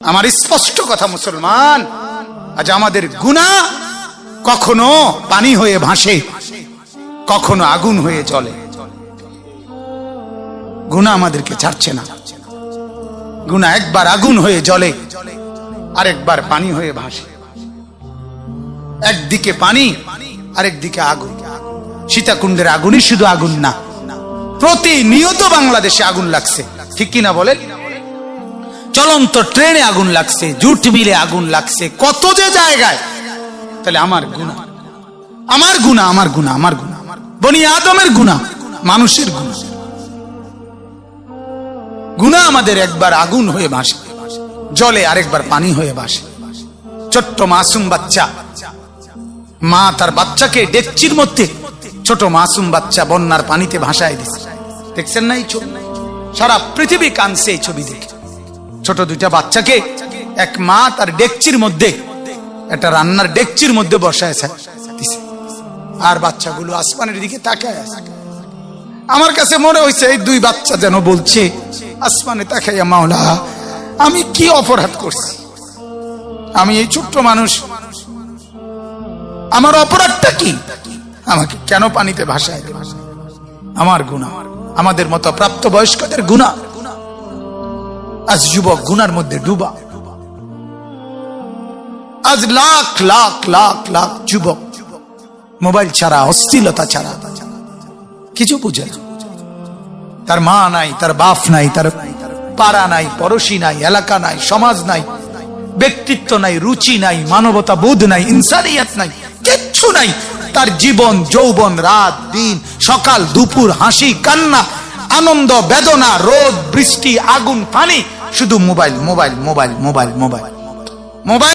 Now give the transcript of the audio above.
আমার স্পষ্ট কথা, মুসলমান, আজ আমাদের গুণা কখনো পানি হয়ে ভাসে, কখনো আগুন হয়ে চলে গুণা আমাদেরকে ছাড়ছে না। গুণা একবার আগুন হয়ে জ্বলে, আরেকবার পানি হয়ে ভাসে। একদিকে পানি, আরেকদিকে আগুন। সীতাকুণ্ডের আগুনই শুধু আগুন না, প্রতিনিয়ত বাংলাদেশে আগুন লাগছে। ঠিক কিনা বলেন? চলন্ত ট্রেনে আগুন লাগছে, জুট মিলে আগুন লাগছে। কত যে জায়গায়। তাহলে আমার গুণা। আমার গুণা আমার গুণা আমার গুণা। বনি আদমের গুণা, মানুষের গুণা। গুণা আমাদের একবার আগুন হয়ে ভাসে, জলে আরেকবার পানি হয়ে ভাসে। ছোট্ট মাসুম বাচ্চা, মা তার বাচ্চাকে ডেকচির মধ্যে ছোট মাসুম বাচ্চা বন্যার পানিতে ভাসায় দিছে। দেখছেন না এই ছবি? সারা পৃথিবী কানছে এই ছবি দেখে। ছোট দুইটা বাচ্চাকে এক মা তার ডেকচির মধ্যে, একটা রান্নার ডেকচির মধ্যে বসায় আর বাচ্চাগুলো আসমানের দিকে তাকায় আমার কাছে মনে হয়েছে এই দুই বাচ্চা যেন বলছে, আসমানে তাকাইয়া মাওলা, আমি কি অপরাধ করছি? আমি এই ছোট্ট মানুষ। আমার অপরাধটা কি? আমাকে কেন পানিতে ভাসায় আমার গুণা আমাদের মতো প্রাপ্ত বয়স্কদের গুণা আজ যুবক গুনার মধ্যে ডুবা। আজ লাখ লাখ লাখ লাখ যুবক মোবাইল ছাড়া অস্থিলতা ছাড়া। কিছু বুঝে না। তার মা নাই, তার বাপ নাই, তার পাড়া নাই, পড়োশি নাই, এলাকা নাই, সমাজ নাই, ব্যক্তিত্ব নাই, রুচি নাই, মানবতা বোধ নাই, ইনসানিয়াত নাই, কিচ্ছু নাই। তার জীবন, যৌবন, রাত, দিন, সকাল, দুপুর, হাসি, কান্না, আনন্দ, বেদনা, রোদ, বৃষ্টি, আগুন, পানি শুধু mobile mobile mobile mobile mobile mobile.